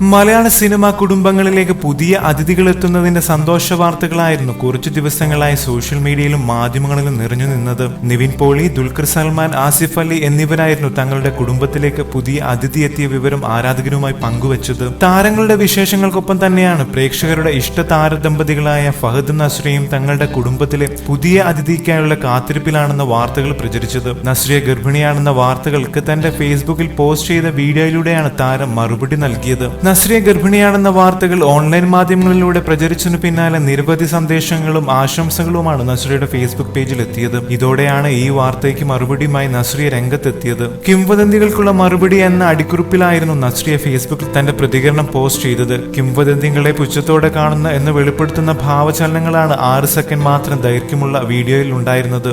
മലയാള cinema കുടുംബങ്ങളിലേക്ക് പുതിയ അതിഥികൾ എത്തുന്നതിന്റെ സന്തോഷ വാർത്തകളായിരുന്നു കുറച്ചു ദിവസങ്ങളായി സോഷ്യൽ മീഡിയയിലും മാധ്യമങ്ങളിലും നിറഞ്ഞു നിന്നത്. നിവിൻ പോളി ദുൽഖർ സൽമാൻ ആസിഫ് അലി എന്നിവരായിരുന്നു തങ്ങളുടെ കുടുംബത്തിലേക്ക് പുതിയ അതിഥി എത്തിയ വിവരം ആരാധകരുമായി പങ്കുവച്ചത്. താരങ്ങളുടെ വിശേഷങ്ങൾക്കൊപ്പം തന്നെയാണ് പ്രേക്ഷകരുടെ ഇഷ്ട താരദമ്പതികളായ ഫഹദ് നസ്രിയും തങ്ങളുടെ കുടുംബത്തിലെ പുതിയ അതിഥിക്കായുള്ള കാത്തിരിപ്പിലാണെന്ന വാർത്തകൾ പ്രചരിച്ചത്. നസ്രിയ ഗർഭിണിയാണെന്ന വാർത്തകൾക്ക് തന്റെ ഫേസ്ബുക്കിൽ പോസ്റ്റ് ചെയ്ത വീഡിയോയിലൂടെയാണ് താരം മറുപടി നൽകിയത്. നസ്രിയ ഗർഭിണിയാണെന്ന വാർത്തകൾ ഓൺലൈൻ മാധ്യമങ്ങളിലൂടെ പ്രചരിച്ചതിനു പിന്നാലെ നിരവധി സന്ദേശങ്ങളും ആശംസകളുമാണ് നസ്രിയയുടെ ഫേസ്ബുക്ക് പേജിൽ എത്തിയത്. ഇതോടെയാണ് ഈ വാർത്തയ്ക്ക് മറുപടിയുമായി നസ്രിയ രംഗത്തെത്തിയത്. കിംവദന്തികൾക്കുള്ള മറുപടി എന്ന അടിക്കുറിപ്പിലായിരുന്നു നസ്രിയ ഫേസ്ബുക്കിൽ തന്റെ പ്രതികരണം പോസ്റ്റ് ചെയ്തത്. കിംവദന്തികളെ പുച്ഛത്തോടെ കാണുന്ന എന്ന് വെളിപ്പെടുത്തുന്ന ഭാവചലനങ്ങളാണ് ആറ് സെക്കൻഡ് മാത്രം ദൈർഘ്യമുള്ള വീഡിയോയിൽ ഉണ്ടായിരുന്നത്.